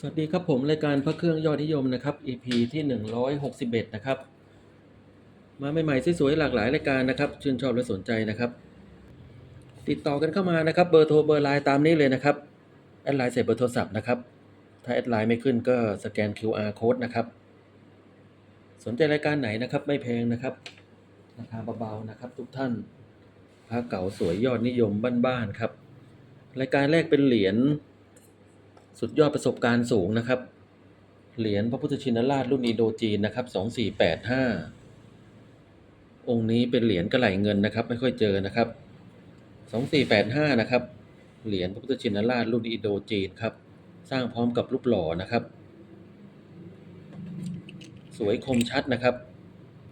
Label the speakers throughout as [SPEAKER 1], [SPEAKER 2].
[SPEAKER 1] สวัสดีครับผมรายการพระเครื่องยอดนิยมนะครับ EP ที่ 161 นะครับ มาใหม่ๆสวยๆหลากหลายรายการนะครับชื่นชอบและสนใจนะครับ ติดต่อกันเข้ามานะครับเบอร์โทรเบอร์ไลน์ตามนี้เลยนะครับแอดไลน์ใส่เบอร์โทรศัพท์นะครับ ถ้าแอดไลน์ไม่ขึ้นก็สแกน QR code นะครับ สนใจรายการไหนนะครับไม่แพงนะครับราคาเบาๆนะครับทุกท่านพระเก่าสวยยอดนิยมบ้านๆครับรายการแรกเป็นเหรียญ สุดยอดประสบการณ์สูงนะครับ เหรียญพระพุทธชินราชรุ่นอินโดจีนนะครับ2485องค์นี้เป็นเหรียญกระไหลเงินนะครับ ไม่ค่อยเจอนะครับ2485นะครับ เหรียญพระพุทธชินราชรุ่นอินโดจีนครับ สร้างพร้อมกับรูปหล่อนะครับ สวยคมชัดนะครับ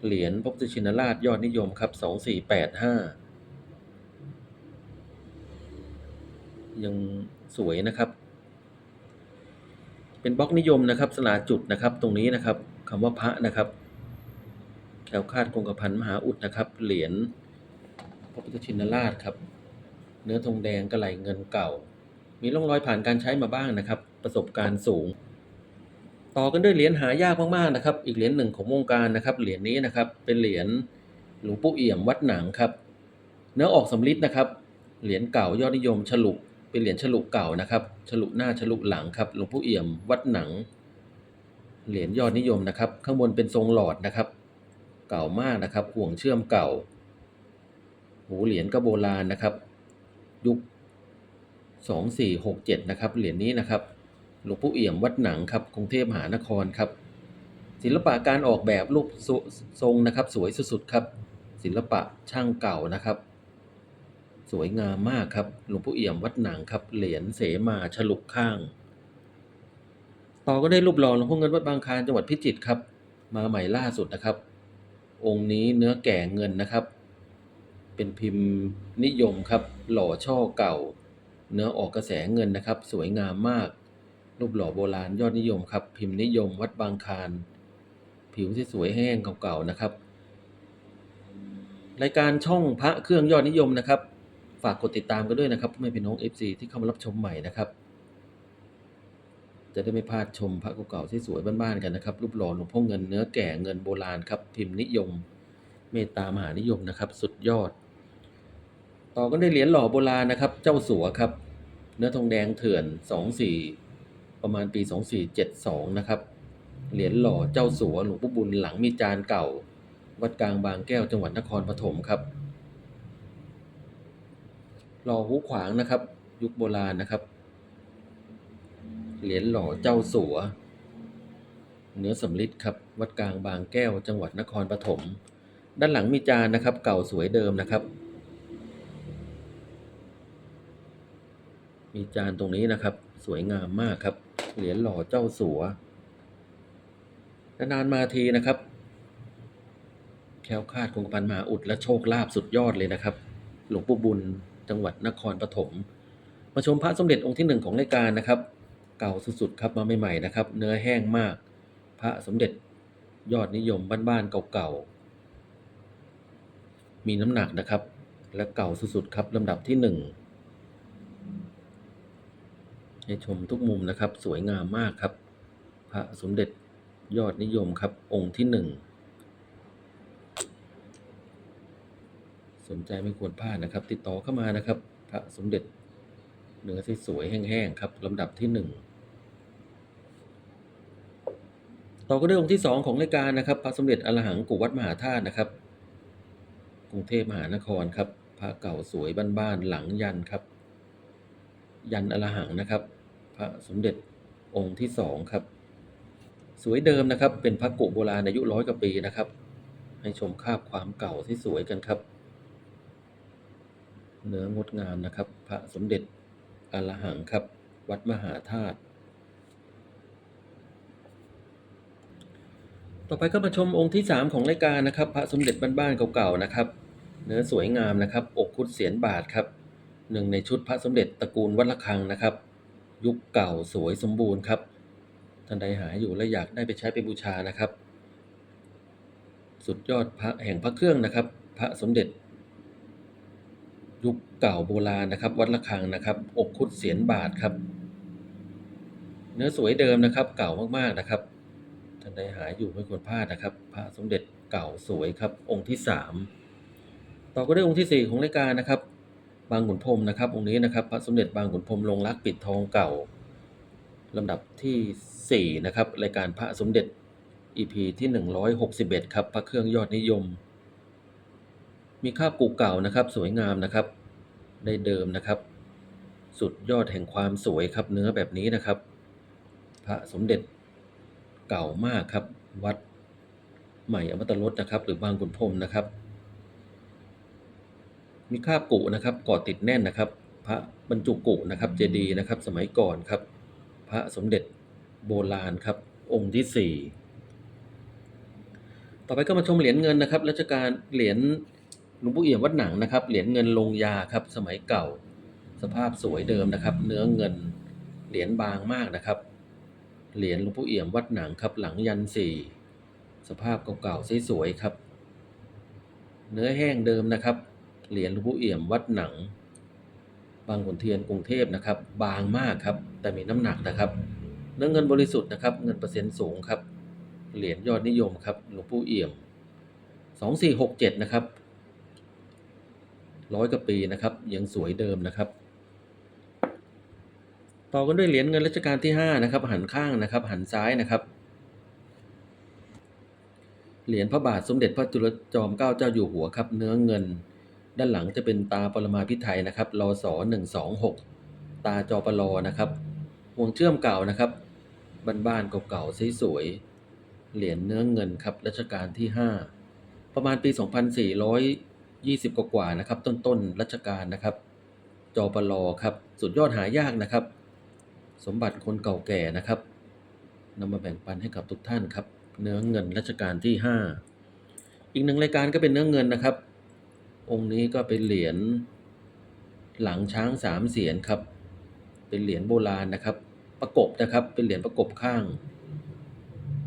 [SPEAKER 1] เหรียญพระพุทธชินราชยอดนิยมครับ2485ยังสวยนะครับ เป็นบล็อกนิยมนะครับสลาจุดนะครับ ตรงนี้นะครับคำว่าพระนะครับแคล้วคาดคงกระพันมหาอุดนะครับ เหรียญพระพุทธชินราชครับ เนื้อทองแดงกระไหลเงินเก่า มีร่องรอยผ่านการใช้มาบ้างนะครับ ประสบการณ์สูง ต่อกันด้วยเหรียญหายากมากๆนะครับ อีกเหรียญหนึ่งของวงการนะครับ เหรียญนี้นะครับ เป็นเหรียญหลวงปู่เอี่ยมวัดหนังครับ เนื้อออกสำริดนะครับ เหรียญเก่ายอดนิยมฉลุ เป็นเหรียญฉลุเก่านะครับ ฉลุหน้าฉลุหลังครับ หลวงปู่เอี่ยมวัดหนัง เหรียญยอดนิยมนะครับ ข้างบนเป็นทรงหลอดนะครับ เก่ามากนะครับ ห่วงเชื่อมเก่า หูเหรียญก็โบราณนะครับ ยุคสองสี่หกเจ็ดนะครับ เหรียญนี้นะครับ หลวงปู่เอี่ยมวัดหนังครับ กรุงเทพมหานครครับ ศิลปะการออกแบบรูปทรทรงนะครับ สวยสุดๆครับ ศิลปะช่างเก่านะครับ สวยงามมากครับหลวงปู่เอี่ยมวัดหนังครับ เหรียญเสมาฉลุข้าง ต่อก็ได้รูปหล่อหลวงพ่อเงินวัดบางคลานจังหวัดพิจิตรครับ มาใหม่ล่าสุดนะครับ องค์นี้เนื้อแก่เงินนะครับ เป็นพิมพ์นิยมครับ หล่อช่อเก่า เนื้อออกกระแสเงินนะครับ สวยงามมาก รูปหล่อโบราณยอดนิยมครับ พิมพ์นิยมวัดบางคลานผิวที่สวยแห้งเก่าๆนะครับ รายการช่องพระเครื่องยอดนิยมนะครับากกดติดตามกันด้วยนะครับพ่อแม่พี่น้อง FC ที่เข้ามารับชมใหม่นะครับ จะได้ไม่พลาดชมพระเก่าๆที่สวยบ้านๆกันนะครับ รูปหล่อหลวงพ่อเงินเนื้อแก่เงินโบราณครับ พิมพ์นิยม เมตตามหานิยมนะครับ สุดยอด ต่อกันด้เหรียญหล่อโบราณนะครับ เจ้าสัวครับ เนื้อทองแดงเถื่อน24ประมาณปี 2472นะครับเหรียญหล่อเจ้าสัวหลวงปู่บุญหลังมีจานเก่า วัดกลางบางแก้วจังหวัดนครปฐมครับ หล่อหูขวางนะครับ ยุคโบราณนะครับ เหรียญหล่อเจ้าสัว เนื้อสำริดครับ วัดกลางบางแก้วจังหวัดนครปฐมด้านหลังมีจานนะครับ เก่าสวยเดิมนะครับ มีจานตรงนี้นะครับ สวยงามมากครับ เหรียญหล่อเจ้าสัวนานๆมาทีนะครับแคล้วคลาดคงกันมาอุดและโชคลาภสุดยอดเลยนะครับ หลวงปู่บุญ จังหวัดนครปฐมมาชมพระสมเด็จองค์ที่หนึ่งของรายการนะครับ เก่าสุดๆครับมาใหม่ๆนะครับ เนื้อแห้งมาก พระสมเด็จยอดนิยมบ้านๆเก่าๆมีน้ำหนักนะครับ และเก่าสุดๆครับลำดับที่หนึ่งให้ชมทุกมุมนะครับ สวยงามมากครับ พระสมเด็จยอดนิยมครับองค์ที่หนึ่ง สนใจไม่ควรพลาดนะครับ ติดต่อเข้ามานะครับ พระสมเด็จเนื้อที่สวยๆแห้งๆครับลำดับที่หนึ่งต่อก็ด้วยองค์ที่สองของรายการนะครับ พระสมเด็จอรหังกุวัดมหาธาตุนะครับ กรุงเทพมหานครครับ พระเก่าสวยบ้านๆหลังยันครับ ยันอรหังนะครับ พระสมเด็จองค์ที่สองครับ สวยเดิมนะครับ เป็นพระกุโบราณอายุร้อยกว่าปีนะครับ ให้ชมภาพความเก่าที่สวยกันครับ เนื้องดงามนะครับ พระสมเด็จอรหังครับ วัดมหาธาตุต่อไปก็มาชมองค์ที่ 3 ของรายการนะครับ พระสมเด็จบ้านๆเก่าๆนะครับ เนื้อสวยงามนะครับ อกคุดเสียนบาทครับหนึ่งในชุดพระสมเด็จตระกูลวัดระฆังนะครับ ยุคเก่าสวยสมบูรณ์ครับท่านใดหาอยู่และอยากได้ไปใช้ไปบูชานะครับ สุดยอดพระแห่งพระเครื่องนะครับ พระสมเด็จ ยุคเก่าโบราณนะครับ วัดระฆังนะครับอกคุดเสียนบาทครับ เนื้อสวยเดิมนะครับ เก่ามากๆนะครับท่านใดหาอยู่ไม่ควรพลาดนะครับ พระสมเด็จเก่าสวยครับ องค์ที่สามต่อก็ได้องค์ที่สี่ของรายการนะครับ บางขุนพรมนะครับ องค์นี้นะครับ พระสมเด็จบางขุนพรมลงรักปิดทองเก่าลำดับที่สี่นะครับรายการพระสมเด็จ EP ที่หนึ่งร้อยหกสิบเอ็ดครับ พระเครื่องยอดนิยม มีคราบกูเก่านะครับ สวยงามนะครับ ได้เดิมนะครับ สุดยอดแห่งความสวยครับเนื้อแบบนี้นะครับ พระสมเด็จเก่ามากครับ วัดใหม่อมตะรสนะครับ หรือบางขุนพรมนะครับ มีคราบกุนะครับก่อติดแน่นนะครับ พระบรรจุกุนะครับ เจดีย์นะครับ สมัยก่อนครับ พระสมเด็จโบราณครับ องค์ที่สี่ต่อไปก็มาชมเหรียญเงินนะครับรัชกาลเหรียญ หลวงปู่เอี่ยมวัดหนังนะครับ เหรียญเงินลงยาครับ สมัยเก่า สภาพสวยเดิมนะครับ เนื้อเงินเหรียญบางมากนะครับ เหรียญหลวงปู่เอี่ยมวัดหนังครับ หลังยันสี่สภาพเก่าๆสวยๆครับ เนื้อแห้งเดิมนะครับ เหรียญหลวงปู่เอี่ยมวัดหนัง บางขุนเทียนกรุงเทพนะครับ บางมากครับ แต่มีน้ำหนักนะครับ เนื้อเงินบริสุทธิ์นะครับ เงินเปอร์เซ็นต์สูงครับ เหรียญยอดนิยมครับ หลวงปู่เอี่ยมสองสี่หกเจ็ดนะครับ ร้อยกว่าปีนะครับ ยังสวยเดิมนะครับ ต่อกันด้วยเหรียญเงินรัชกาลที่ห้านะครับ หันข้างนะครับ หันซ้ายนะครับ เหรียญพระบาทสมเด็จพระจุลจอมเกล้าเจ้าอยู่หัวครับ เนื้อเงิน ด้านหลังจะเป็นตาปรมาพิไทยนะครับรศหนึ่งสองหกตาจอปลอนะครับห่วงเชื่อมเก่านะครับบ้านๆเก่าๆสวยๆเหรียญเนื้อเงินครับรัชกาลที่ห้าประมาณปี 20 กว่าๆนะครับ ต้นๆรัชกาลนะครับ จอปลอครับ สุดยอดหายากนะครับ สมบัติคนเก่าแก่นะครับนำมาแบ่งปันให้กับทุกท่านครับ เนื้อเงินรัชกาลที่ห้าอีกหนึ่งรายการก็เป็นเนื้อเงินนะครับ องค์นี้ก็เป็นเหรียญหลังช้างสามเสียนครับ เป็นเหรียญโบราณนะครับ ประกบนะครับ เป็นเหรียญประกบข้าง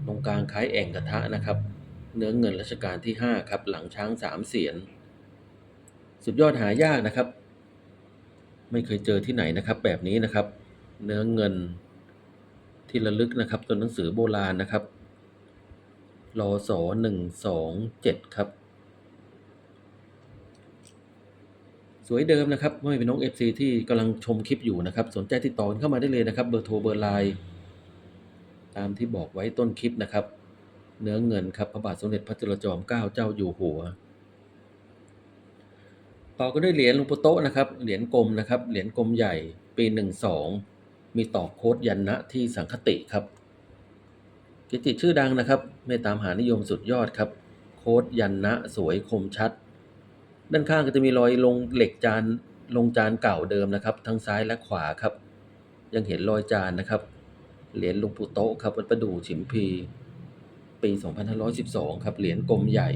[SPEAKER 1] ตรงกลางคล้ายแอ่งกระทะนะครับ เนื้อเงินรัชกาลที่ห้าครับ หลังช้างสามเสียน สุดยอดหายากนะครับ ไม่เคยเจอที่ไหนนะครับ แบบนี้นะครับ เนื้อเงินที่ระลึกนะครับตัวหนังสือโบราณนะครับรอสอหนึ่งสองเจ็ดครับ สวยเดิมนะครับไม่เป็นน้องเอฟซีที่กำลังชมคลิปอยู่นะครับ สนใจติดต่อนเข้ามาได้เลยนะครับ เบอร์โทรเบอร์ไลน์ตามที่บอกไว้ต้นคลิปนะครับ เนื้อเงินครับพระบาทสมเด็จพระจุลจอมเกล้าเจ้าอยู่หัว ต่อก็ด้วยเหรียญหลวงปู่โตะนะครับ เหรียญกลมนะครับ เหรียญกลมใหญ่ปีหนึ่งสองมีตอกโค้ดยันนะที่สังคติครับ กิจจิชื่อดังนะครับไม่ตามหานิยมสุดยอดครับ โค้ดยันนะสวยคมชัด ด้านข้างก็จะมีรอยลงเหล็กจานลงจานเก่าเดิมนะครับ ทั้งซ้ายและขวาครับ ยังเห็นรอยจานนะครับ เหรียญหลวงปู่โตะครับวัดประดู่ฉิมพี ปี 2512 ครับ เหรียญกลมใหญ่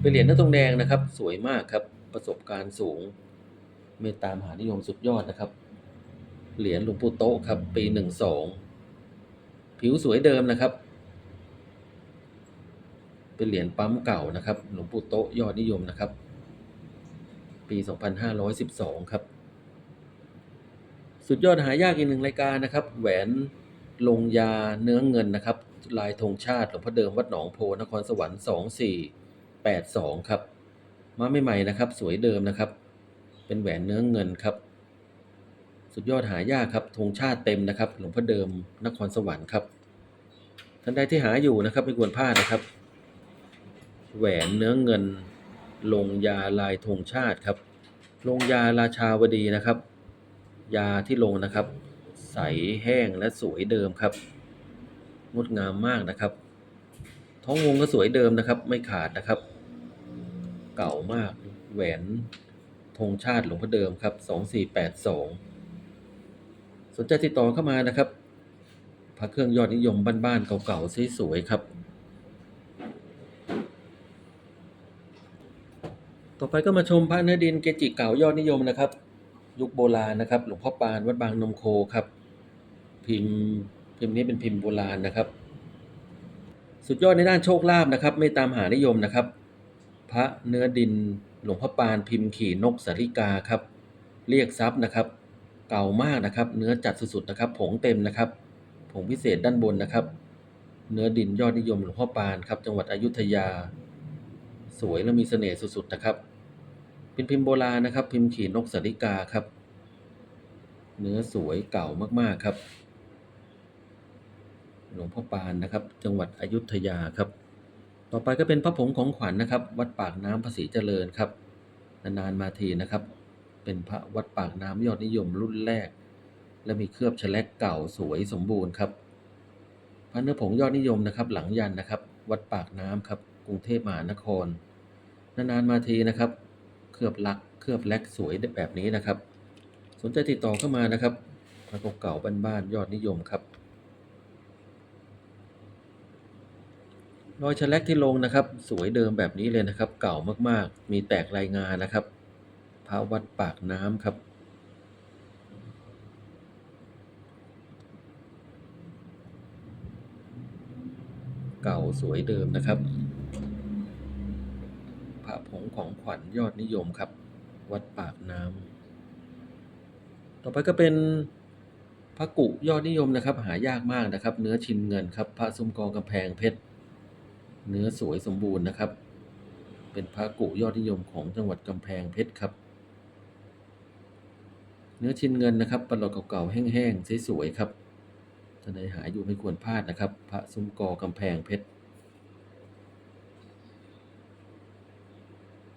[SPEAKER 1] เป็นเหรียญหน้าตรงแดงนะครับ สวยมากครับ ประสบการณ์สูง เมตตามหานิยมสุดยอดนะครับ เหรียญหลวงปู่โตะครับ ปี12ผิวสวยเดิมนะครับ เป็นเหรียญปั๊มเก่านะครับ หลวงปู่โตะยอดนิยมนะครับ ปี 2512 ครับ สุดยอดหายากอีกหนึ่งรายการนะครับ แหวนลงยาเนื้อเงินนะครับ ลายธงชาติหลวงพ่อเดิมวัดหนองโพนครสวรรค์ 2482 ครับ มาใหม่ๆนะครับ สวยเดิมนะครับ เป็นแหวนเนื้อเงินครับ สุดยอดหายากครับธงชาติเต็มนะครับ หลวงพ่อเดิมนครสวรรค์ครับท่านใดที่หาอยู่นะครับไม่ควรพลาดนะครับ แหวนเนื้อเงิน ลงยาลายธงชาติครับ ลงยาราชาวดีนะครับ ยาที่ลงนะครับ ใสแห้งและสวยเดิมครับงดงามมากนะครับ ท้องวงก็สวยเดิมนะครับ ไม่ขาดนะครับ เก่ามากแหวนธงชาติหลวงพ่อเดิมครับ 2482 สนใจติดต่อเข้ามานะครับพระเครื่องยอดนิยมบ้านๆเก่าๆสวยๆครับ ต่อไปก็มาชมพระเนื้อดินเกจิเก่ายอดนิยมนะครับ ยุคโบราณนะครับ หลวงพ่อปานวัดบางนมโคครับ พิมพ์พิมพ์นี้เป็นพิมพ์โบราณนะครับ สุดยอดในด้านโชคลาภนะครับ ไม่ตามหานิยมนะครับ พระเนื้อดินหลวงพ่อปานพิมพ์ขี่นกสาริกาครับ เรียกทรัพย์นะครับ เก่ามากนะครับ เนื้อจัดสุดๆนะครับ ผงเต็มนะครับ ผงพิเศษด้านบนนะครับ เนื้อดินยอดนิยมหลวงพ่อปานครับ จังหวัดอยุธยา สวยและมีเสน่ห์สุดๆนะครับ เป็นพิมพ์โบราณนะครับ พิมพ์ขี่นกสาริกาครับ เนื้อสวยเก่ามากๆครับ หลวงพ่อปานนะครับ จังหวัดอยุธยาครับ ต่อไปก็เป็นพระผงของขวัญนะครับ วัดปากน้ำภาษีเจริญครับนานๆมาทีนะครับ เป็นพระวัดปากน้ำยอดนิยมรุ่นแรก และมีเคลือบแฉลกเก่าสวยสมบูรณ์ครับพระเนื้อผงยอดนิยมนะครับ หลังยันนะครับ วัดปากน้ำครับกรุงเทพมหานครนานๆมาทีนะครับ เคลือบลักเคลือบแลกสวยแบบนี้นะครับ สนใจติดต่อเข้ามานะครับพระเก่าๆบ้านๆยอดนิยมครับ รอยฉลักที่ลงนะครับ สวยเดิมแบบนี้เลยนะครับ เก่ามากๆ มีแตกรายงานนะครับพระวัดปากน้ำครับ เก่าสวยเดิมนะครับพระผงของขวัญยอดนิยมครับ วัดปากน้ำต่อไปก็เป็นพระกุยอดนิยมนะครับ หายากมากนะครับ เนื้อชินเงินครับ พระซุ้มกองกำแพงเพชร เนื้อสวยสมบูรณ์นะครับ เป็นพระกุยอดนิยมของจังหวัดกำแพงเพชรครับ เนื้อชิ้นเงินนะครับปลอกเก่าๆแห้งๆสวยๆครับท่านใดหาอยู่ไม่ควรพลาดนะครับ พระซุ้มกอกำแพงเพชร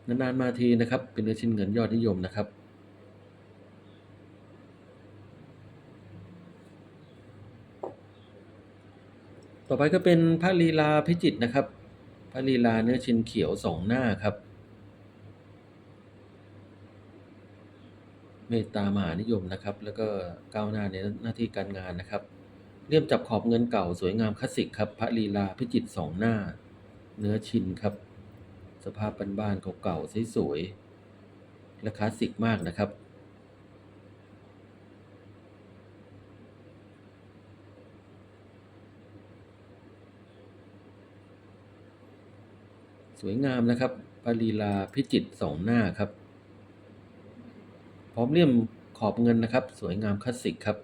[SPEAKER 1] นานๆมาทีนะครับ เป็นเนื้อชิ้นเงินยอดนิยมนะครับต่อไปก็เป็นพระลีลาพิจิตนะครับ พระลีลาเนื้อชิ้นเขียวสองหน้าครับ เมตตามหานิยมนะครับ แล้วก็ก้าวหน้าในหน้าที่การงานนะครับเลี่ยมจับขอบเงินเก่าสวยงามคลาสสิกครับ พระลีลาพิจิตสองหน้า เนื้อชินครับ สภาพบ้านๆเก่าๆสวยๆและคลาสสิกมากนะครับ สวยงามนะครับปารีลาพิจิตสองหน้าครับ พร้อมเลี่ยมขอบเงินนะครับ สวยงามคลาสสิกครับ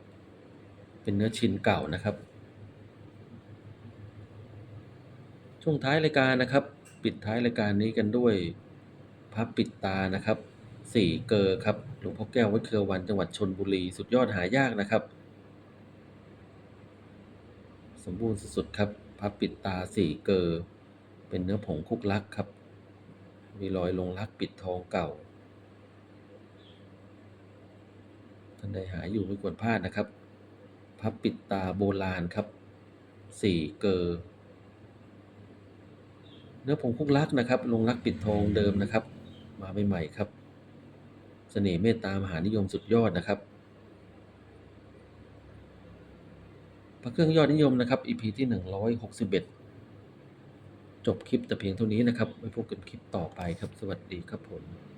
[SPEAKER 1] เป็นเนื้อชิ้นเก่านะครับ ช่วงท้ายรายการนะครับ ปิดท้ายรายการนี้กันด้วยพระปิดตานะครับสี่เกอครับหลวงพ่อแก้ววัดเครือวันจังหวัดชนบุรี สุดยอดหายากนะครับ สมบูรณ์สุดๆครับพระปิดตาสี่เกอ เป็นเนื้อผงคุกลักครับ มีรอยลงลักปิดทองเก่า ท่านใดหาอยู่ไม่ควรพลาดนะครับ พับปิดตาโบราณครับสี่เกอเนื้อผงคุกลักนะครับ ลงลักปิดทองเดิมนะครับ มาใหม่ๆครับ เสน่ห์เมตตามหานิยมสุดยอดนะครับพระเครื่องยอดนิยมนะครับ EP ที่ 161 จบคลิปแต่เพียงเท่านี้นะครับไว้พบกันคลิปต่อไปครับ สวัสดีครับผม